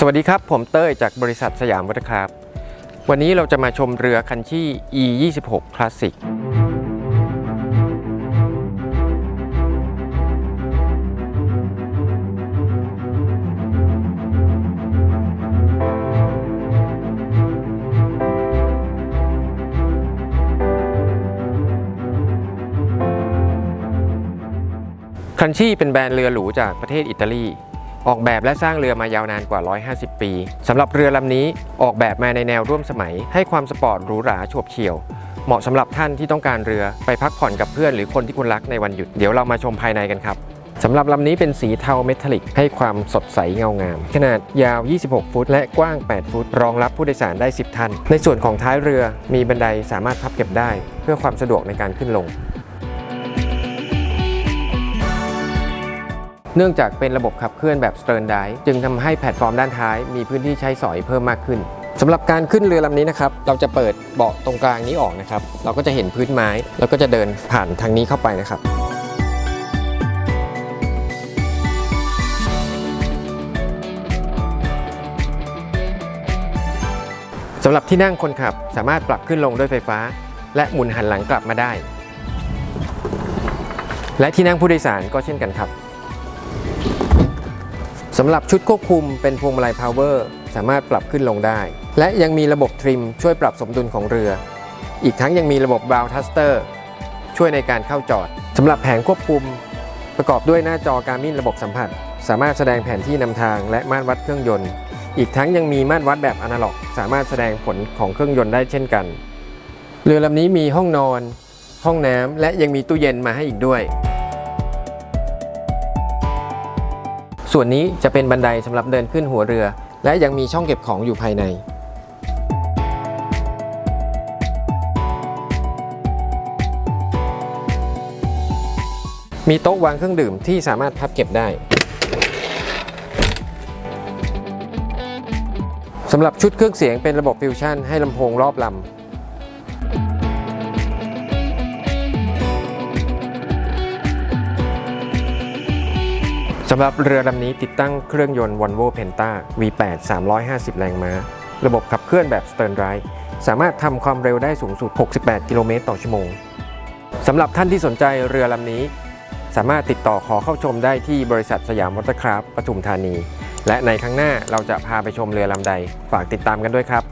สวัสดีครับ ผมเต้ยจากบริษัทสยามวัตครับ วันนี้เราจะมาชมเรือคันชี่ E 2 6 Classic คันชี่เป็นแบรนด์เรือหรูจากประเทศอิตาลี ออกแบบและสร้างเรือมายาวนานกว่า 150 ปีสำหรับเรือลำนี้ออกแบบมาในแนวร่วมสมัย ให้ความสปอร์ตหรูหราโฉบเฉี่ยว เหมาะสำหรับท่านที่ต้องการเรือไปพักผ่อนกับเพื่อนหรือคนที่คุณรักในวันหยุดเดี๋ยวเรามาชมภายในกันครับสำหรับลำนี้เป็นสีเทาเมทัลลิก ให้ความสดใสเงางาม ขนาดยาว 26 ฟุต และกว้าง 8 ฟุต รองรับผู้โดยสารได้ 10 ท่าน ในส่วนของท้ายเรือมีบันไดสามารถพับเก็บได้ เพื่อความสะดวกในการขึ้นลง เนื่องจากเป็นระบบขับเคลื่อนแบบ Stern Drive จึงทำให้แพลตฟอร์มด้านท้าย มีพื้นที่ใช้สอยเพิ่มมากขึ้นสำหรับการขึ้นเรือลำนี้นะครับ เราจะเปิดเบาะตรงกลางนี้ออกนะครับ เราก็จะเห็นพื้นไม้ แล้วก็จะเดินผ่านทางนี้เข้าไปนะครับ สำหรับที่นั่งคนขับสามารถปรับขึ้นลงด้วยไฟฟ้า และหมุนหันหลังกลับมาได้ และที่นั่งผู้โดยสารก็เช่นกันครับ สำหรับชุดควบคุมเป็นพวงมาลัยพาวเวอร์สามารถปรับขึ้นลงได้ และยังมีระบบทริมช่วยปรับสมดุลของเรือ อีกทั้งยังมีระบบบราวทัสเตอร์ช่วยในการเข้าจอดสำหรับแผงควบคุม ประกอบด้วยหน้าจอการมินระบบสัมผัส สามารถแสดงแผนที่นำทางและม่านวัดเครื่องยนต์ อีกทั้งยังมีม่านวัดแบบอนาล็อก สามารถแสดงผลของเครื่องยนต์ได้เช่นกัน เรือลำนี้มีห้องนอน ห้องน้ำและยังมีตู้เย็นมาให้อีกด้วย ส่วนนี้จะเป็นบันไดสำหรับเดินขึ้นหัวเรือ และยังมีช่องเก็บของอยู่ภายใน มีโต๊ะวางเครื่องดื่มที่สามารถพับเก็บได้สำหรับชุดเครื่องเสียงเป็นระบบฟิวชั่นให้ลำโพงรอบลำ สำหรับเรือลำนี้ติดตั้งเครื่องยนต์ Volvo Penta V8 350 แรงม้า ระบบขับเคลื่อนแบบ Stern Drive สามารถทำความเร็วได้สูงสุด 68 กิโลเมตรต่อชั่วโมง สำหรับท่านที่สนใจเรือลำนี้ สามารถติดต่อขอเข้าชมได้ที่บริษัทสยามวอเตอร์คราฟปทุมธานี และในครั้งหน้าเราจะพาไปชมเรือลำใด ฝากติดตามกันด้วยครับ